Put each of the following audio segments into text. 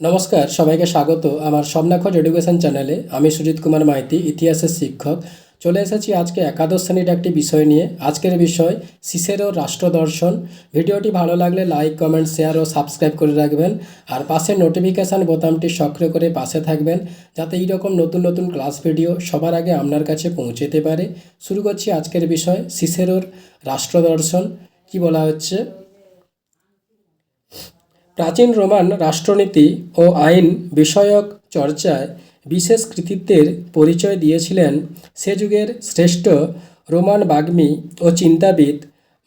নমস্কার, সবাইকে স্বাগত। আমার স্বপ্নাখোঁজ এডুকেশন চ্যানেলে আমি সুজিত কুমার মাইতি, ইতিহাসের শিক্ষক। চলে এসেছি আজকে একাদশ শ্রেণির একটি বিষয় নিয়ে। আজকের বিষয় সিসেরো রাষ্ট্র দর্শন। ভিডিওটি ভালো লাগলে লাইক, কমেন্ট, শেয়ার ও সাবস্ক্রাইব করে রাখবেন। আর পাশে নোটিফিকেশান বোতামটি সক্রিয় করে পাশে থাকবেন, যাতে এইরকম নতুন নতুন ক্লাস ভিডিও সবার আগে আপনার কাছে পৌঁছেতে পারে। শুরু করছি আজকের বিষয় সিসেরোর রাষ্ট্র দর্শন। কি বলা হচ্ছে? প্রাচীন রোমান রাষ্ট্রনীতি ও আইন বিষয়ক চর্চায় বিশেষ কৃতিত্বের পরিচয় দিয়েছিলেন সে যুগের শ্রেষ্ঠ রোমান বাগ্মী ও চিন্তাবিদ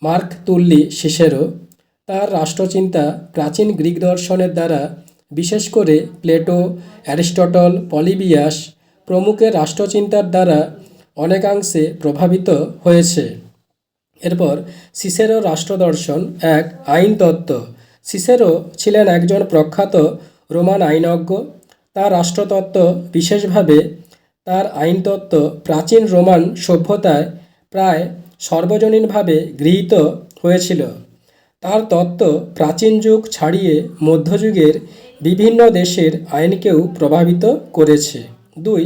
মার্ক তুল্লি সিসেরো তার রাষ্ট্রচিন্তা প্রাচীন গ্রিক দর্শনের দ্বারা, বিশেষ করে প্লেটো, অ্যারিস্টটল, পলিবিয়াস প্রমুখের রাষ্ট্রচিন্তার দ্বারা অনেকাংশে প্রভাবিত হয়েছে। এরপর সিসেরো রাষ্ট্রদর্শন এক আইন তত্ত্ব সিসেরো ছিলেন একজন প্রখ্যাত রোমান আইনজ্ঞ। তার রাষ্ট্রতত্ত্ব বিশেষভাবে তার আইনতত্ত্ব প্রাচীন রোমান সভ্যতায় প্রায় সর্বজনীনভাবে গৃহীত হয়েছিল। তার তত্ত্ব প্রাচীন যুগ ছাড়িয়ে মধ্যযুগের বিভিন্ন দেশের আইনকেও প্রভাবিত করেছে। দুই,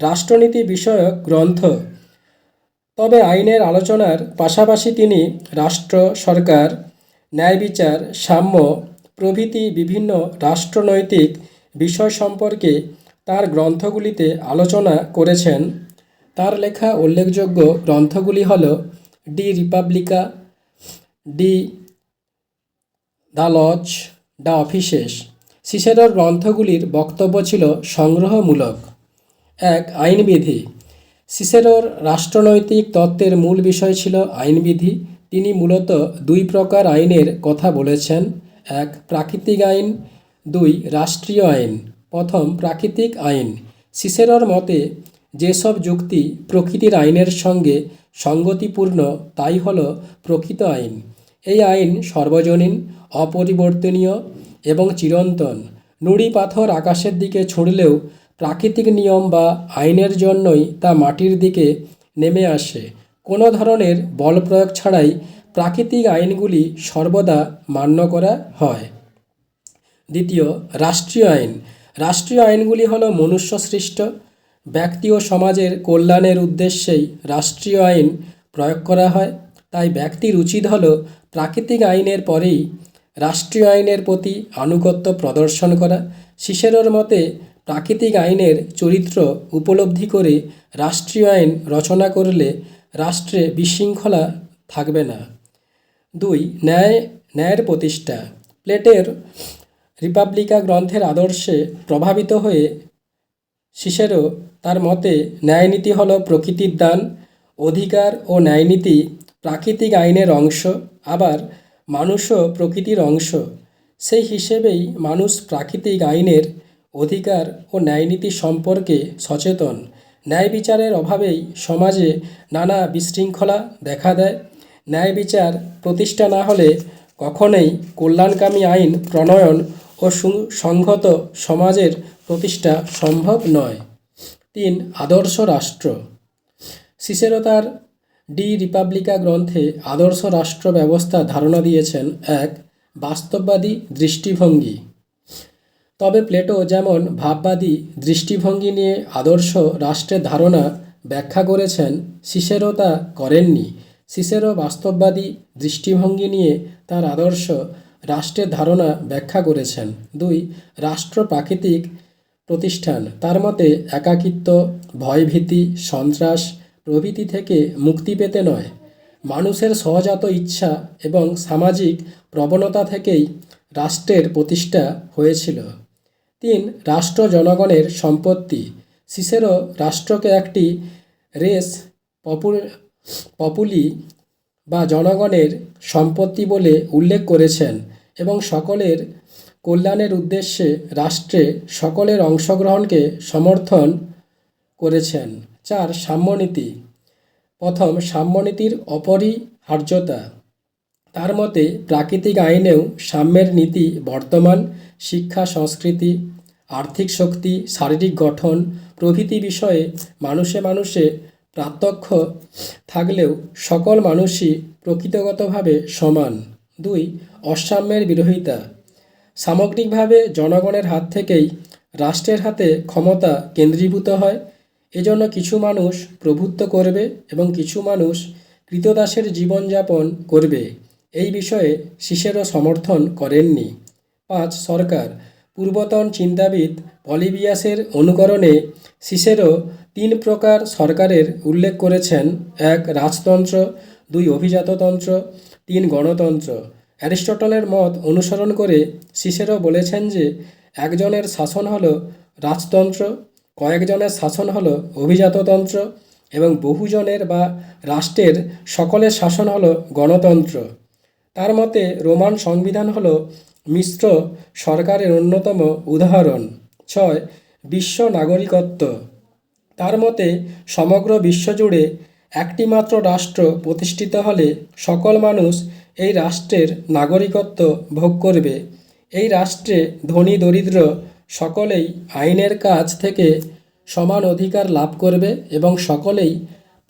রাষ্ট্রনীতি বিষয়ক গ্রন্থ। তবে আইনের আলোচনার পাশাপাশি তিনি রাষ্ট্র, সরকার ন্যায় বিচার, সাম্য প্রভৃতি বিভিন্ন রাষ্ট্রনৈতিক বিষয় সম্পর্কে তার গ্রন্থগুলিতে আলোচনা করেছেন। তার লেখা উল্লেখযোগ্য গ্রন্থগুলি হল ডি রিপাবলিকা, ডি দ্য লজ দ্য অফিসেস। সিসেরোর গ্রন্থগুলির বক্তব্য ছিল সংগ্রহমূলক। এক, আইনবিধি। সিসেরোর রাষ্ট্রনৈতিক তত্ত্বের মূল বিষয় ছিল আইনবিধি তিনি মূলত দুই প্রকার আইনের কথা বলেছেন। এক, প্রাকৃতিক আইন। দুই, রাষ্ট্রীয় আইন। প্রথম, প্রাকৃতিক আইন। সিসেরোর মতে, যেসব যুক্তি প্রকৃতির আইনের সঙ্গে সঙ্গতিপূর্ণ, তাই হল প্রকৃত আইন। এই আইন সর্বজনীন, অপরিবর্তনীয় এবং চিরন্তন। নুড়ি পাথর আকাশের দিকে ছুঁড়লেও প্রাকৃতিক নিয়ম বা আইনের জন্যই তা মাটির দিকে নেমে আসে। কোনো ধরনের বল প্রয়োগ ছাড়াই প্রাকৃতিক আইনগুলি সর্বদা মান্য করা হয়। দ্বিতীয়, রাষ্ট্রীয় আইন। রাষ্ট্রীয় আইনগুলি হলো মনুষ্য সৃষ্ট ব্যক্তি ও সমাজের কল্যাণের উদ্দেশ্যেই রাষ্ট্রীয় আইন প্রয়োগ করা হয়। তাই ব্যক্তির উচিত হল প্রাকৃতিক আইনের পরেই রাষ্ট্রীয় আইনের প্রতি আনুগত্য প্রদর্শন করা। সিসেরোর মতে প্রাকৃতিক আইনের চরিত্র উপলব্ধি করে রাষ্ট্রীয় আইন রচনা করলে রাষ্ট্রে বিশৃঙ্খলা থাকবে না। দুই, ন্যায়, ন্যায়ের প্রতিষ্ঠা। প্লেটের রিপাবলিকা গ্রন্থের আদর্শে প্রভাবিত হয়ে শিশেরও তার মতে ন্যায়নীতি হল প্রকৃতির দান, অধিকার ও ন্যায়নীতি প্রাকৃতিক আইনের অংশ, আবার মানুষও প্রকৃতির অংশ। সেই হিসেবেই মানুষ প্রাকৃতিক আইনের অধিকার ও ন্যায়নীতি সম্পর্কে সচেতন। ন্যায় বিচারের অভাবেই সমাজে নানা বিশৃঙ্খলা দেখা দেয়। ন্যায় বিচার প্রতিষ্ঠা না হলে কখনোই কল্যাণকামী আইন, প্রণয়ন ও সুসংহত সমাজের প্রতিষ্ঠা সম্ভব নয়। তিন, আদর্শ রাষ্ট্র। সিসেরো তার ডি রিপাবলিকা গ্রন্থে আদর্শ রাষ্ট্র ব্যবস্থা ধারণা দিয়েছেন এক বাস্তববাদী দৃষ্টিভঙ্গি। তবে প্লেটো যেমন ভাববাদী, দৃষ্টিভঙ্গি নিয়ে আদর্শ রাষ্ট্রের ধারণা ব্যাখ্যা করেছেন সিসেরো তা করেননি। সিসেরো বাস্তববাদী দৃষ্টিভঙ্গি নিয়ে তার আদর্শ রাষ্ট্রের ধারণা ব্যাখ্যা করেছেন। দুই, রাষ্ট্র প্রাকৃতিক প্রতিষ্ঠান। তার মতে, একাকিত্ব, ভয়ভীতি, সন্ত্রাস প্রভৃতি থেকে মুক্তি পেতে নয়। মানুষের সহজাত ইচ্ছা এবং সামাজিক প্রবণতা থেকেই রাষ্ট্রের প্রতিষ্ঠা হয়েছিল। তিন রাষ্ট্র জনগণের সম্পত্তি। সিসেরো রাষ্ট্রকে একটি রেস পপুল, পপুলি বা জনগণের সম্পত্তি বলে উল্লেখ করেছেন এবং সকলের কল্যাণের উদ্দেশ্যে রাষ্ট্রে সকলের অংশগ্রহণকে সমর্থন করেছেন। চার সাম্যনীতি। প্রথম সাম্যনীতির অপরিহার্যতা। তার মতে, প্রাকৃতিক আইনেও সাম্যের নীতি বর্তমান, শিক্ষা, সংস্কৃতি, আর্থিক শক্তি, শারীরিক গঠন প্রভৃতি বিষয়ে মানুষে মানুষে পার্থক্য থাকলেও সকল মানুষই প্রকৃতিগতভাবে সমান। দুই, অসাম্যের বিরোধিতা। সামগ্রিকভাবে জনগণের হাত থেকেই রাষ্ট্রের হাতে ক্ষমতা কেন্দ্রীভূত হয়। এজন্য কিছু মানুষ প্রভুত্ব করবে এবং কিছু মানুষ কৃতদাসের জীবনযাপন করবে। এই বিষয়ে শিশেরও সমর্থন করেননি। পাঁচ, সরকার। পূর্বতন চিন্তাবিদ পলিবিয়াসের অনুকরণে শিশেরও তিন প্রকার সরকারের উল্লেখ করেছেন। এক, রাজতন্ত্র। দুই, অভিজাততন্ত্র। তিন, গণতন্ত্র। অ্যারিস্টটলের মত অনুসরণ করে শিশেরও বলেছেন যে, একজনের শাসন হল রাজতন্ত্র, কয়েকজনের শাসন হল অভিজাততন্ত্র এবং বহুজনের বা রাষ্ট্রের সকলের শাসন হল গণতন্ত্র। তার মতে রোমান সংবিধান হল মিশ্র সরকারের অন্যতম উদাহরণ। ছয়, বিশ্ব নাগরিকত্ব। তার মতে সমগ্র বিশ্বজুড়ে একটিমাত্র রাষ্ট্র প্রতিষ্ঠিত হলে সকল মানুষ এই রাষ্ট্রের নাগরিকত্ব ভোগ করবে। এই রাষ্ট্রে ধনী দরিদ্র সকলেই আইনের কাজ থেকে সমান অধিকার লাভ করবে এবং সকলেই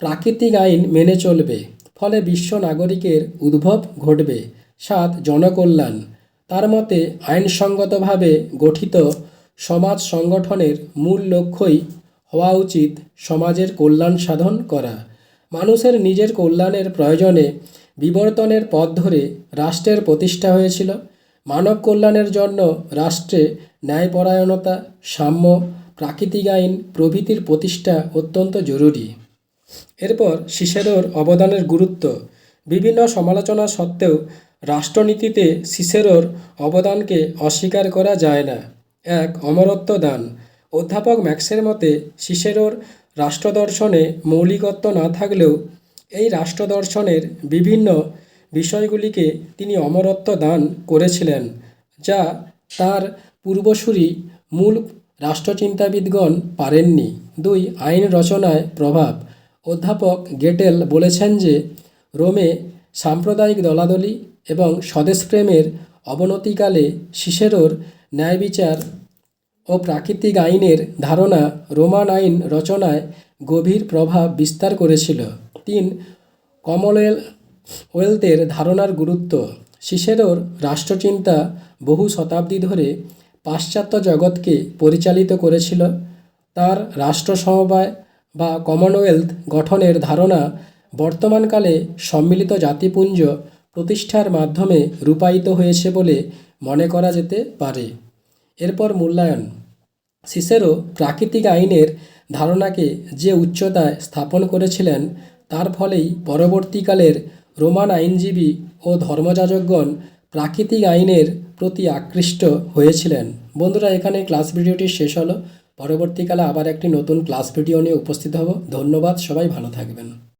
প্রাকৃতিক আইন মেনে চলবে। ফলে বিশ্ব নাগরিকের উদ্ভব ঘটবে। সাত, জনকল্যাণ। তার মতে, আইনসঙ্গতভাবে গঠিত সমাজ সংগঠনের মূল লক্ষ্যই হওয়া উচিত সমাজের কল্যাণ সাধন করা। মানুষের নিজের কল্যাণের প্রয়োজনে বিবর্তনের পথ ধরে রাষ্ট্রের প্রতিষ্ঠা হয়েছিল। মানব কল্যাণের জন্য রাষ্ট্রে ন্যায়পরায়ণতা, সাম্য, প্রাকৃতিক আইন প্রভৃতির প্রতিষ্ঠা অত্যন্ত জরুরি। এরপর সিসেরোর অবদানের গুরুত্ব। বিভিন্ন সমালোচনা সত্ত্বেও রাষ্ট্রনীতিতে সিসেরোর অবদানকে অস্বীকার করা যায় না। এক, অমরত্ব দান। অধ্যাপক ম্যাক্সের মতে, সিসেরোর রাষ্ট্রদর্শনে মৌলিকত্ব না থাকলেও এই রাষ্ট্রদর্শনের বিভিন্ন বিষয়গুলিকে তিনি অমরত্ব দান করেছিলেন, যা তার পূর্বসূরি মূল রাষ্ট্রচিন্তাবিদগণ পারেননি। দুই, আইন রচনায় প্রভাব। অধ্যাপক গেটেল বলেছেন যে, রোমে সাম্প্রদায়িক দলাদলি এবং স্বদেশপ্রেমের অবনতিকালে সিসেরোর ন্যায়বিচার ও প্রাকৃতিক আইনের ধারণা রোমান আইন রচনায় গভীর প্রভাব বিস্তার করেছিল। তিন, কমনওয়েল ওয়েলথের ধারণার গুরুত্ব। সিসেরোর রাষ্ট্রচিন্তা বহু শতাব্দী ধরে পাশ্চাত্য জগৎকে পরিচালিত করেছিল। তার রাষ্ট্র সমবায় বা কমনওয়েলথ গঠনের ধারণা বর্তমানকালে সম্মিলিত জাতিপুঞ্জ প্রতিষ্ঠার মাধ্যমে রূপায়িত হয়েছে বলে মনে করা যেতে পারে। এরপর মূল্যায়ন। সিসেরো প্রাকৃতিক আইনের ধারণাকে যে উচ্চতায় স্থাপন করেছিলেন, তার ফলেই পরবর্তীকালের রোমান আইনজীবী ও ধর্মযাজকগণ প্রাকৃতিক আইনের প্রতি আকৃষ্ট হয়েছিলেন। বন্ধুরা, এখানে ক্লাস ভিডিওটি শেষ হলো। পরবর্তীকালে আবার একটি নতুন ক্লাস ভিডিও নিয়ে উপস্থিত হব। ধন্যবাদ সবাই ভালো থাকবেন।